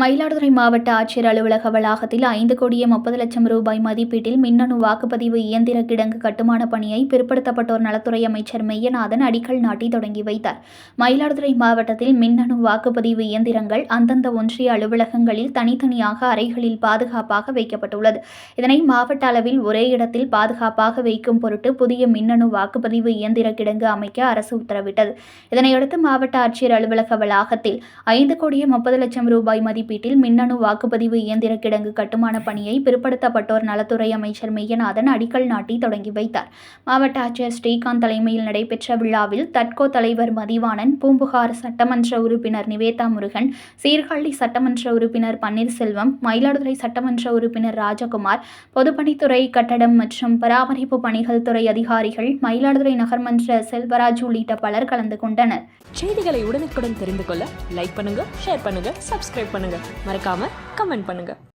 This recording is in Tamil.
மயிலாடுதுறை மாவட்ட ஆட்சியர் அலுவலக வளாகத்தில் ஐந்து கோடியே முப்பது லட்சம் ரூபாய் மதிப்பீட்டில் மின்னணு வாக்குப்பதிவு இயந்திர கிடங்கு கட்டுமான பணியை பிற்படுத்தப்பட்டோர் நலத்துறை அமைச்சர் மெய்யநாதன் அடிக்கல் நாட்டி தொடங்கி வைத்தார். மயிலாடுதுறை மாவட்டத்தில் மின்னணு வாக்குப்பதிவு இயந்திரங்கள் அந்தந்த ஒன்றிய அலுவலகங்களில் தனித்தனியாக அறைகளில் பாதுகாப்பாக வைக்கப்பட்டுள்ளது. இதனை மாவட்ட அளவில் ஒரே இடத்தில் பாதுகாப்பாக வைக்கும் பொருட்டு புதிய மின்னணு வாக்குப்பதிவு இயந்திர கிடங்கு அமைக்க அரசு உத்தரவிட்டது. இதனையடுத்து மாவட்ட ஆட்சியர் அலுவலக வளாகத்தில் ஐந்து கோடியே முப்பது லட்சம் ரூபாய் மதிப்பு மதிப்பீட்டில் மின்னணு வாக்குப்பதிவு இயந்திர கிடங்கு கட்டுமான பணியை பிற்படுத்தப்பட்டோர் நலத்துறை அமைச்சர் மெய்யநாதன் அடிக்கல் நாட்டி தொடங்கி வைத்தார். மாவட்ட ஆட்சியர் ஸ்ரீகாந்த் தலைமையில் நடைபெற்ற விழாவில் தட்கோ தலைவர் மதிவாணன் பூம்புகார் சட்டமன்ற உறுப்பினர் நிவேதா முருகன் சீர்காழி சட்டமன்ற உறுப்பினர் பன்னீர்செல்வம் மயிலாடுதுறை சட்டமன்ற உறுப்பினர் ராஜகுமார் பொதுப்பணித்துறை கட்டடம் மற்றும் பராமரிப்பு பணிகள் துறை அதிகாரிகள் மயிலாடுதுறை நகர்மன்ற செல்வராஜ் உள்ளிட்ட பலர் கலந்து கொண்டனர். செய்திகளை உடனுக்குடன் தெரிந்து கொள்ள லைக் பண்ணுங்க ஷேர் பண்ணுங்க சப்ஸ்கிரைப் பண்ணுங்க மறக்காம கமெண்ட் பண்ணுங்க.